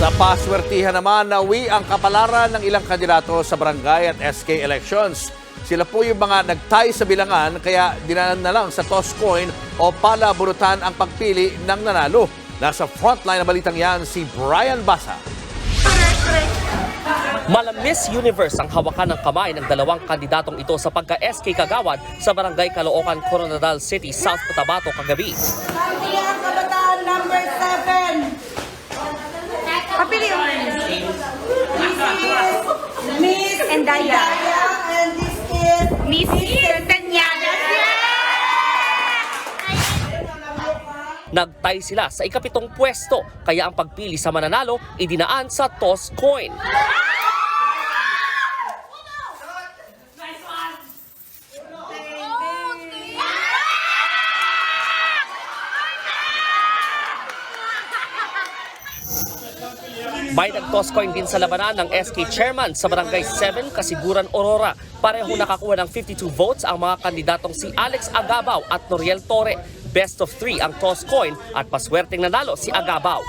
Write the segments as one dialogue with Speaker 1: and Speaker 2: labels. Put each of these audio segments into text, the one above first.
Speaker 1: Sa paswertihan naman, nawi ang kapalaran ng ilang kandidato sa barangay at SK elections. Sila po yung mga nagtay sa bilangan kaya dinanan na lang sa toss coin o palabunutan ang pagpili ng nanalo. Nasa frontline na balitang yan si Brian Basa.
Speaker 2: Mala Miss Universe ang hawakan ng kamay ng dalawang kandidatong ito sa pagka-SK Kagawad sa Barangay Caloocan, Coronadal City, South Cotabato kagabi.
Speaker 3: Santiago Kabataan number 7. Papili yung This is Miss
Speaker 4: Endaya.
Speaker 3: and this is
Speaker 4: Miss Tanyana.
Speaker 2: Nagtay sila sa ikapitong pwesto kaya ang pagpili sa mananalo idinaan sa toss coin. May nag-toss coin din sa labanan ng SK Chairman sa Barangay 7, Kasiguran, Aurora. Pareho nakakuha ng 52 votes ang mga kandidatong si Alex Agabaw at Noriel Torre. Best of three ang toss coin at paswerteng nanalo si Agabaw.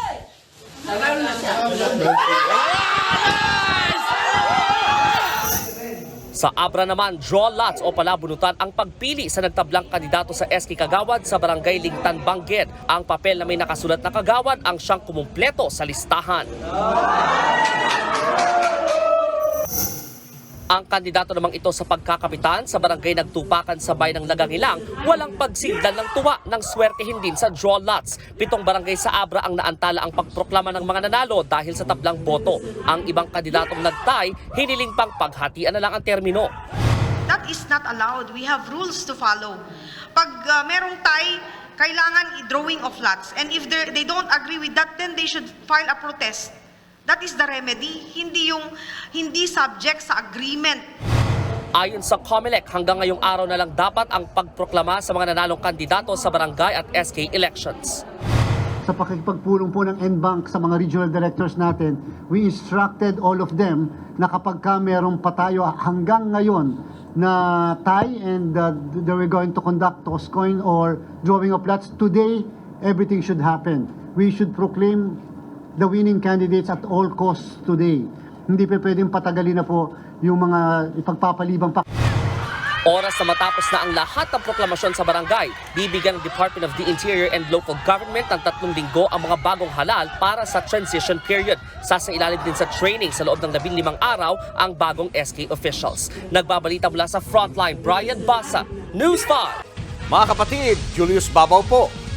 Speaker 2: Sa Abra naman, draw lots o palabunutan ang pagpili sa nagtablang kandidato sa SK Kagawad sa Barangay Lingtan, Bangged. Ang papel na may nakasulat na Kagawad ang siyang kumumpleto sa listahan. Ang kandidato namang ito sa pagkakapitan sa barangay nagtupakan sa bayan ng Lagangilang, walang pagsigdan ng tuwa ng swertihin din sa draw lots. Pitong barangay sa Abra ang naantala ang pagproklama ng mga nanalo dahil sa tablang boto. Ang ibang kandidatong nagtay, hiniling pang paghatian na lang ang termino.
Speaker 5: That is not allowed. We have rules to follow. Pag uh, merong tie, kailangan i-drawing of lots. And if they don't agree with that, then they should file a protest. That is the remedy. Hindi yung hindi subject sa agreement.
Speaker 2: Ayon sa COMELEC, hanggang ngayong araw na lang dapat ang pagproklama sa mga nanalong kandidato sa barangay at SK elections.
Speaker 6: sa pakikipagpulong po ng NBank sa mga regional directors natin, we instructed all of them na kapag ka merong patayo hanggang ngayon na tie and uh, they were going to conduct toss coin or drawing of lots, today everything should happen. We should proclaim the winning candidates at all costs today. Hindi pa pwedeng patagalin na po yung mga ipagpapalibang pa.
Speaker 2: Oras na matapos na ang lahat ng proklamasyon sa barangay, bibigyan ng Department of the Interior and Local Government ng tatlong linggo ang mga bagong halal para sa transition period. Sasailalim din sa training sa loob ng 15 araw ang bagong SK officials. Nagbabalita mula sa Frontline, Brian Basa, News 5.
Speaker 1: Mga kapatid, Julius Babaw po.